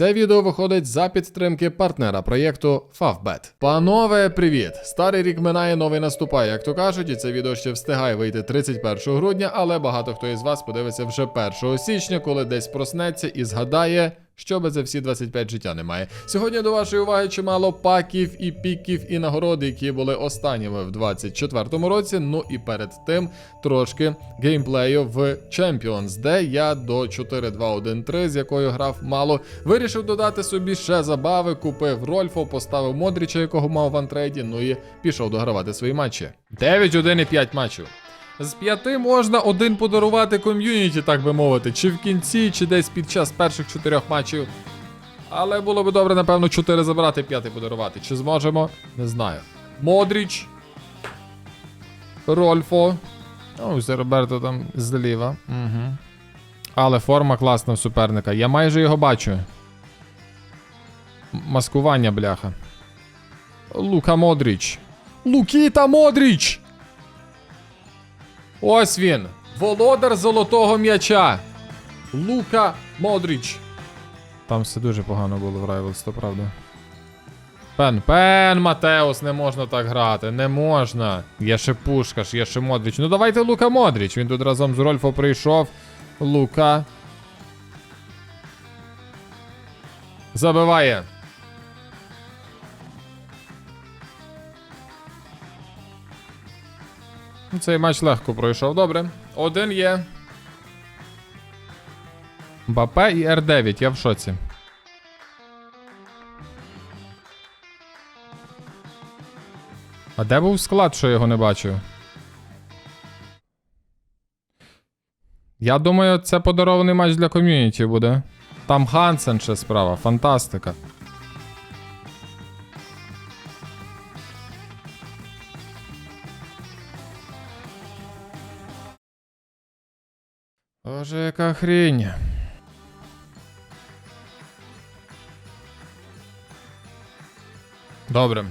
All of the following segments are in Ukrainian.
Це відео виходить за підтримки партнера проєкту Favbet. Панове, привіт! Старий рік минає, новий наступає, як то кажуть, і це відео ще встигає вийти 31 грудня, але багато хто із вас подивиться вже 1 січня, коли десь проснеться і згадає. Що би за всі 25 життя немає. Сьогодні до вашої уваги чимало паків і піків і нагород, які були останніми в 24-му році. Ну і перед тим трошки геймплею в Champions, де я до 4-2-1-3, з якою грав мало, вирішив додати собі ще забави, купив Рольфо, поставив Модріча, якого мав в антрейді, ну і пішов догравати свої матчі. 9-1 і 5 матчів. З п'яти можна один подарувати ком'юніті, так би мовити, чи в кінці, чи десь під час перших чотирьох матчів. Але було би добре, напевно, чотири забрати, п'ятий подарувати. Чи зможемо? Не знаю. Модріч. Рольфо. Ось Роберто там зліва. Угу. Але форма класна в суперника. Я майже його бачу. Маскування, бляха. Лука Модріч. Лукіта Модріч! Ось він. Володар золотого м'яча. Лука Модріч. Там все дуже погано було в Rivals, то правда. Пен, пен, Матеус, не можна так грати, не можна. Є ще Пушкаш, є ще Модріч. Ну давайте Лука Модріч. Він тут разом з Рольфо прийшов. Лука. Забиває. Цей матч легко пройшов. Добре. Один є. Бапе і Р9, я в шоці. А де був склад, що я його не бачив? Я думаю, це подарований матч для ком'юніті буде. Там Хансен ще справа, фантастика. Боже, яка хрінь. Добре.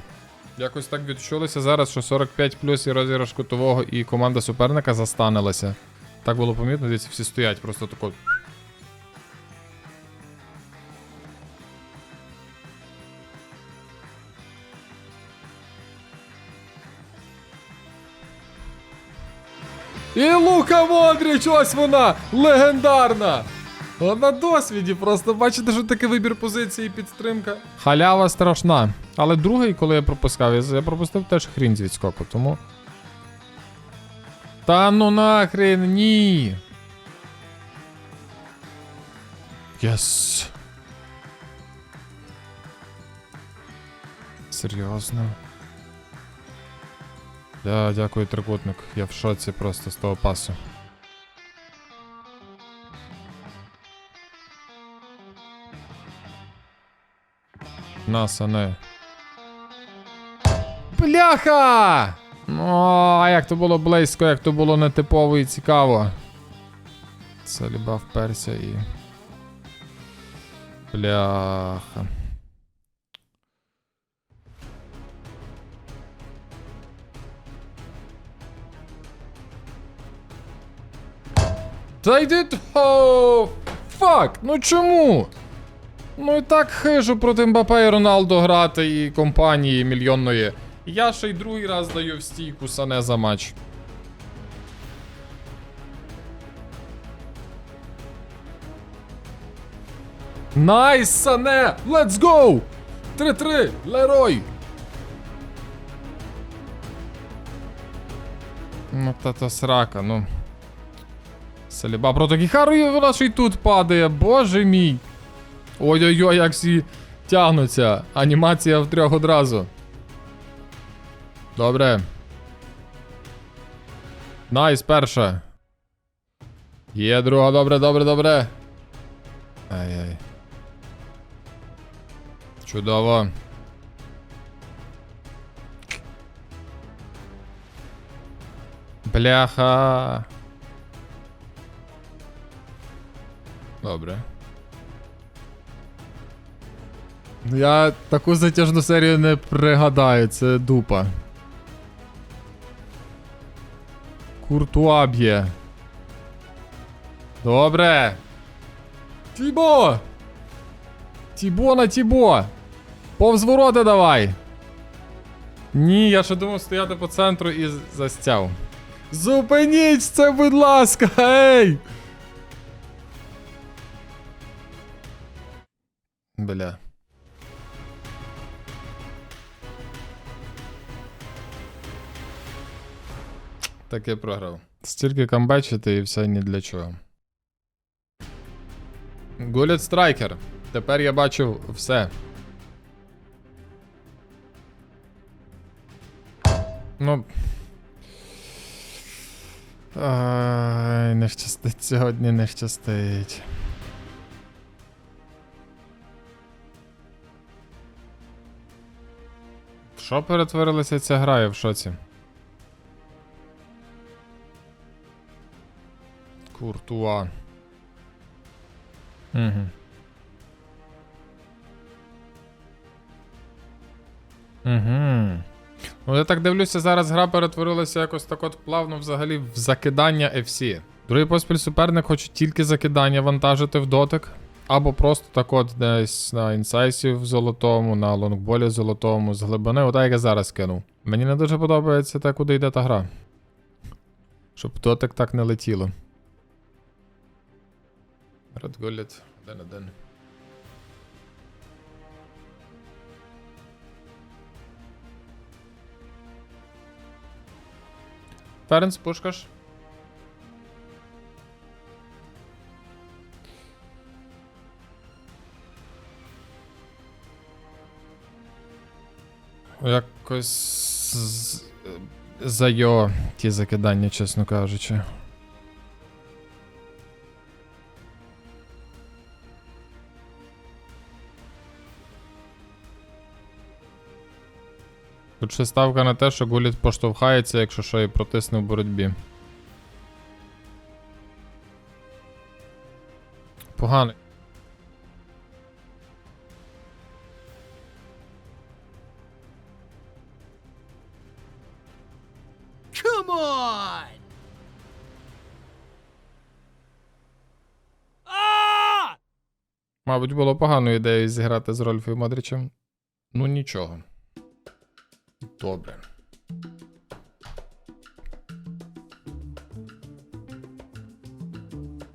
Якось так відчулося зараз, що 45 плюс і розіграш кутового, і команда суперника застанилася. Так було помітно, дивіться, всі стоять просто тако. Лука Модріч, ось вона! Легендарна! На досвіді просто бачите, що таке вибір позиції і підтримка. Халява страшна. Але другий, коли я пропускав, я, пропустив теж хрінь з відскоку, тому. Та ну нахрен, ні. Єс. Серйозно. Да, дякую, трикутник. Я в шоці просто з того пасу. Нас, а не. Бляха! Ну, а як то було близько, як то було нетипово і цікаво. Це люба вперся і. Бляха. Та йди. О, фак! Ну чому? Ну і так хижу проти Мбапе і Роналдо грати і компанії мільйонної. Я ще й другий раз даю в стійку Сане за матч. Найс, Сане! Let's go! 3-3, Лерой! Ну, та то срака, ну. Саліба проти Кіхару, і вона ще й тут падає, боже мій. Ой-ой-ой, як всі тягнуться. Анімація в трьох одразу. Добре. Найс, перша. Є друга, добре, добре, добре. Ай-яй. Чудово. Бляха. Добре. Я таку затяжну серію не пригадаю, це дупа. Куртуа б'є. Добре. Тібо! Тібо на Тібо! Повз ворота давай! Ні, я ще думав стояти по центру і застяв. Зупиніть це, будь ласка, ей! Бля. Таки програв. Стільки камбечити і все ні для чого. Гулять страйкер. Тепер я бачу все. Ну. Ай, не щастить сьогодні, не щастить. Що перетворилася ця гра, я в шоці? Куртуа. Угу. Угу. Ну, я так дивлюся, зараз гра перетворилася якось так от плавно взагалі в закидання FC. Другий поспіль суперник хоче тільки закидання вантажити в дотик. Або просто так от десь на інсайсі в золотому, на лонгболі золотому, з глибини, отак як я зараз кинув. Мені не дуже подобається те, куди йде та гра. Щоб дотик так не летіло. Радголіт, один-один. Ференс, пушкаш. Якось з- зайо ті закидання, чесно кажучи. Тут ще ставка на те, що Гуліт поштовхається, якщо що і протисне в боротьбі. Поганий. Мабуть, було поганою ідеєю зіграти з Рольфою Модричем. Ну нічого. Добре.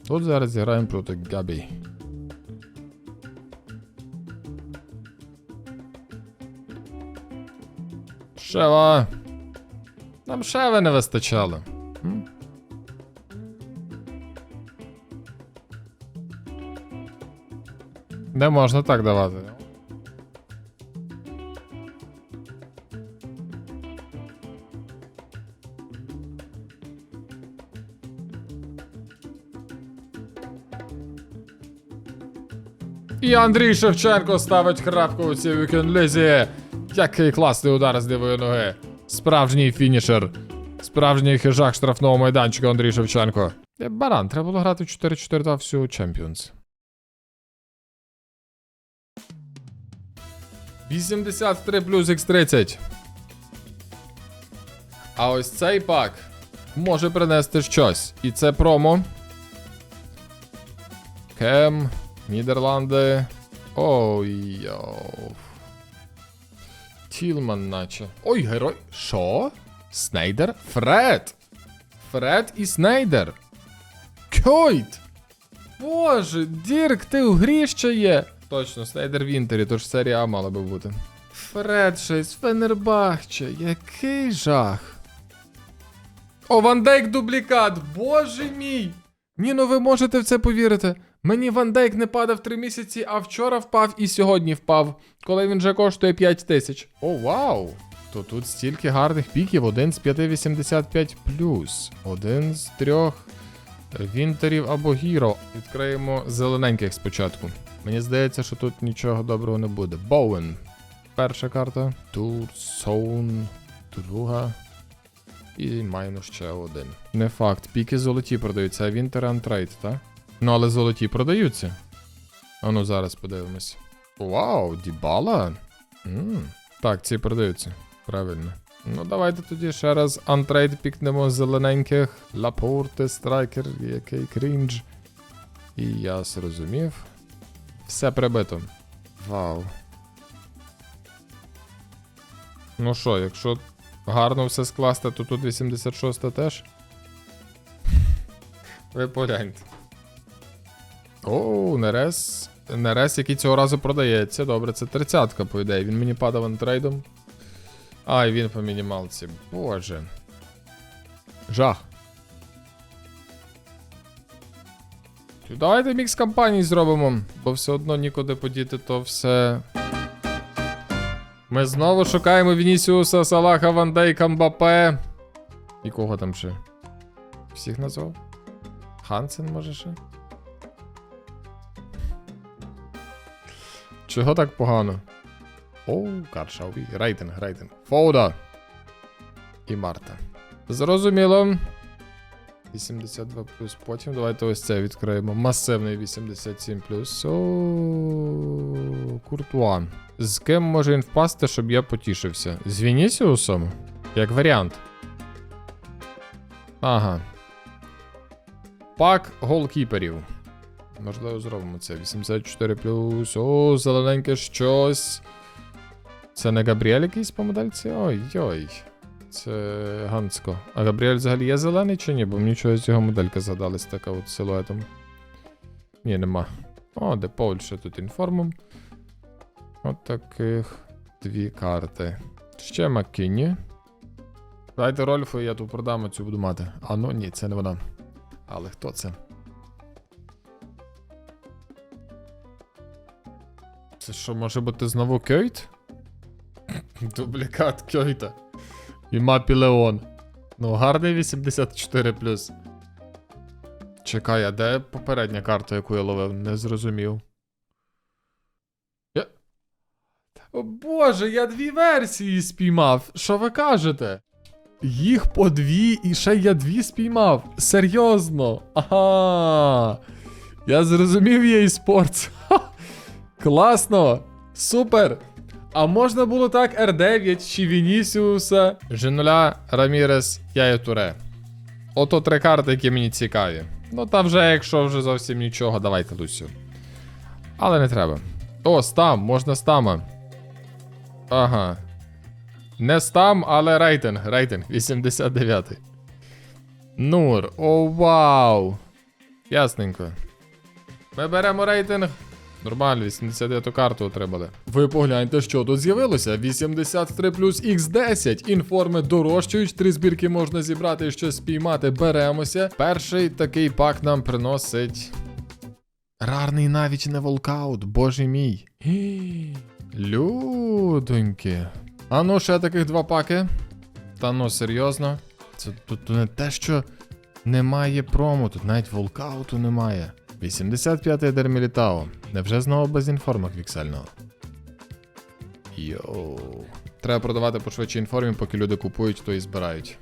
Тут зараз зіграємо проти Габі. Шева. Нам шеви не вистачало. Не можна так давати. І Андрій Шевченко ставить крапку у цій вікенд-лізі. Який класний удар з лівої ноги. Справжній фінішер. Справжній хижак штрафного майданчика Андрій Шевченко. Е, Баран, треба було грати в 4-4 всю Champions. 83 плюс X30. А ось цей пак може принести щось. І це промо. Кем, Нідерланди. Ой. Тілман, наче. Ой, герой. Що? Снейдер? Фред! Фред і Снейдер. Кьойт! Боже, Дірк, ти у грі ще є. Точно, Снейдер в Інтері, тож серія А мала би бути. Фред ще з Фенербахче, який жах. О, Ван Дейк дублікат, боже мій! Ні, ну ви можете в це повірити. Мені Ван Дейк не падав 3 місяці, а вчора впав і сьогодні впав, коли він вже коштує 5 тисяч. О, вау! То тут стільки гарних піків, один з 5,85 плюс, один з трьох Вінтерів або Гіро. Відкриємо зелененьких спочатку. Мені здається, що тут нічого доброго не буде. Боуен. Перша карта. Тур, Соун, друга. І маємо ще один. Не факт. Піки золоті продаються, а Вінтер антрейд, так? Ну, але золоті продаються. А ну зараз подивимось. Вау, Дібала. м Так, ці продаються. Правильно. Ну, давайте тоді ще раз антрейд пікнемо зелененьких. Лапорте, страйкер, який крінж. І я зрозумів. Все прибито. Вау. Ну що, якщо гарно все скласти, то тут 86 та теж. Ви погляньте. Оу, Нерес. Нерес, який цього разу продається. Добре, це 30-ка, по ідеї. Він мені падав антрейдом. А, і він по мінімалці. Боже. Жах. Давайте мікс компаній зробимо, бо все одно нікуди подіти то все. Ми знову шукаємо Вінісіуса, Салаха, Ван Дейка, Мбапе. І кого там ще? Всіх назвав? Хансен, може ще? Чого так погано? Оу, Каршаубі. Рейтинг, рейтинг. Фоуда. І Марта. Зрозуміло. 82 плюс. Потім давайте ось це відкриємо. Масивний 87 плюс. О, Куртуан. З ким може він впасти, щоб я потішився? З Вінісіусом? Як варіант. Ага. Пак голкіперів. Можливо, зробимо це. 84 плюс. О, зелененьке щось. Це не Габріель якийсь по модельці? Ой-ой. Це Ганцко. А Габріель взагалі є зелений чи ні? Бо мені чогось його моделька згадалась така от силуетом. Ні, нема. О, де ще тут інформом. От таких дві карти. Ще Маккіні. Дайте Рольфу, я тут продам, цю буду мати. А ну ні, це не вона. Але хто це? Це що, може бути знову Кьойт? Дублікат Кьойта. І Мапі Леон. Ну, гарний 84 Чекай, а де попередня карта, яку я ловив? Не зрозумів. Я... О боже, я дві версії спіймав. Що ви кажете? Їх по дві, і ще я дві спіймав. Серйозно. Ага. Я зрозумів її спорт. Класно. Супер. А можна було так R9 чи Вінісіуса, Женуля, Рамірес, Яя Туре. Ото три карти, які мені цікаві. Ну та вже, якщо вже зовсім нічого, давайте Лусю. Але не треба. О, стам, можна стама. Ага. Не стам, але рейтинг. Рейтинг 89. Нур. О, вау. Ясненько. Ми беремо рейтинг. Нормально, 89 карту отримали. Ви погляньте, що тут з'явилося. 83 плюс X10. Інформи дорожчають, три збірки можна зібрати і щось спіймати. Беремося. Перший такий пак нам приносить. Рарний навіть не волкаут, боже мій. Людоньки. А ну, ще таких два паки. Та ну, серйозно. Це тут не те, що немає промо, тут навіть волкауту немає. 85-й Дермілітао. Невже знову без інформа віксельного? Йоу. Треба продавати по швидшій інформі, поки люди купують, то і збирають.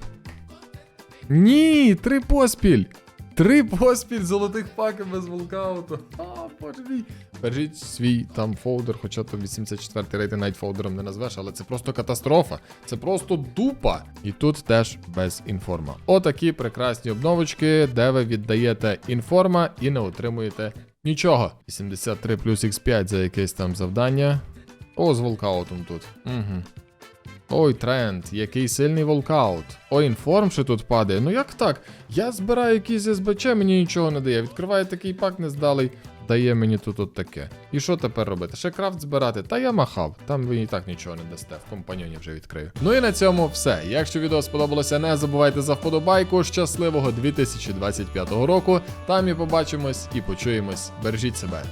Ні, три поспіль! Три поспіль золотих паки без волкауту. А, боже мій. Бережіть свій там фолдер, хоча то 84 й рейтинг навіть фолдером не назвеш, але це просто катастрофа. Це просто дупа. І тут теж без інформа. Отакі прекрасні обновочки, де ви віддаєте інформа і не отримуєте нічого. 83 плюс X5 за якесь там завдання. О, з волкаутом тут. Угу. Ой, тренд, який сильний волкаут. Ой, інформ ще тут падає. Ну як так? Я збираю якийсь СБЧ, мені нічого не дає. Відкриваю такий пак нездалий, дає мені тут от таке. І що тепер робити? Ще крафт збирати? Та я махав. Там ви і так нічого не дасте. В компаньоні вже відкрию. Ну і на цьому все. Якщо відео сподобалося, не забувайте за вподобайку. Щасливого 2025 року. Там і побачимось і почуємось. Бережіть себе.